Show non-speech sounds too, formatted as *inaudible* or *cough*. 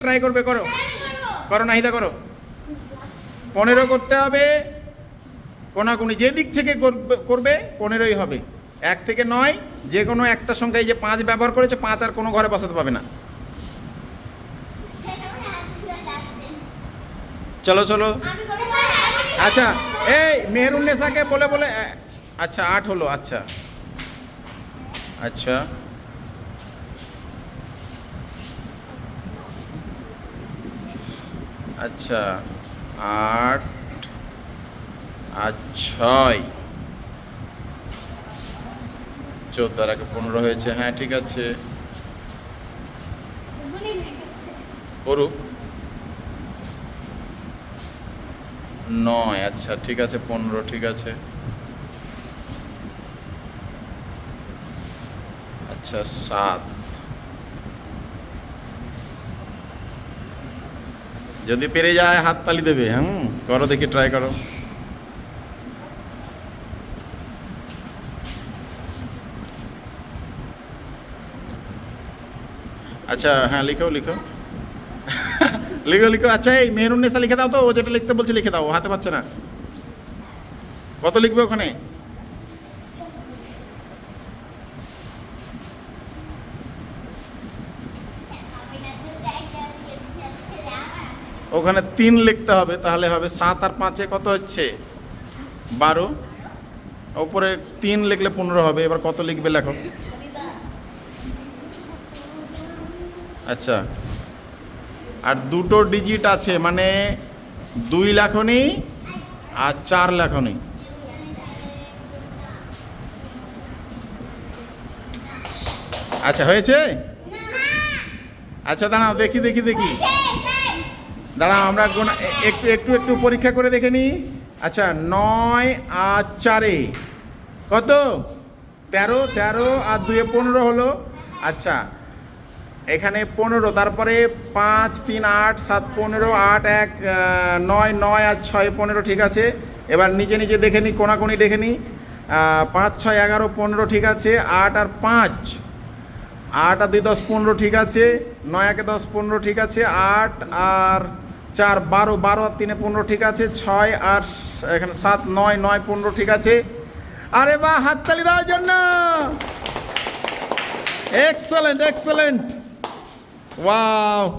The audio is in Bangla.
ট্রাই করবে, করো। করো নাহিদা করো। পনেরো করতে হবে, কোনাকুনি যে দিক থেকে করবে- পনেরোই হবে। এক থেকে নয়, যে কোনো একটা সংখ্যা এই যে পাঁচ ব্যবহার করেছে, পাঁচ আর কোনো ঘরে বসাতে পাবে না। চলো চলো। আচ্ছা এই মেহরুন্নেসাকে বলে বলে আচ্ছা আট হলো আচ্ছা। আচ্ছা। আচ্ছা আট আর ছয়। চোদ্দ আর একে পনেরো হয়েছে। হ্যাঁ ঠিক আছে। করুক নয় আচ্ছা ঠিক আছে, পনেরো, ঠিক আছে। আচ্ছা সাত। যদি পেরে যায়, হাত তালি দেবে, হুম? করো দেখি ট্রাই করো। আচ্ছা হ্যাঁ লিখো লিখো। *laughs* লিখো লিখো। আচ্ছা এই মেহরুন্নেসা লিখে দাও তো, ও যেটা লিখতে বলছে লিখে দাও হাতে পাচ্ছে না। কত লিখবে ওখানে? ওখানে তিন লিখতে হবে তাহলে হবে সাত আর পাঁচে কত হচ্ছে? বারো। ওপরে তিন লিখলে পনেরো হবে এবার কত লিখবে লেখো? আচ্ছা। আর দুটো ডিজিট আছে মানে দুই লেখনি আর চার লেখনি। আচ্ছা হয়েছে? আচ্ছা দাঁড়াও দেখি দেখি দেখি। দাঁড়াও আমরা একটু একটু একটু পরীক্ষা করে দেখে নিই। আচ্ছা নয় আর চারে। কত? তেরো তেরো আর দুয়ে পনেরো হলো। আচ্ছা এখানে পনেরো, তারপরে পাঁচ, তিন, আট, সাত, পনেরো, আট, এক নয় নয় আর ছয়, পনেরো, ঠিক আছে? এবার নিজে নিজে দেখে নিই, কোনাকুনি দেখে নিই। পাঁচ, ছয়, এগারো, পনেরো, ঠিক আছে? আট আর পাঁচ। আট আর দুই, দশ, পনেরো, ঠিক আছে? নয়, একে দশ, পনেরো, ঠিক আছে? আট আর চার, বারো বারো আর তিনে পনেরো, ঠিক আছে। ছয় আর এখানে সাত, নয় নয়, পনেরো, ঠিক আছে। আরে বা হাততালি দেওয়ার জন্য। Excellent excellent wow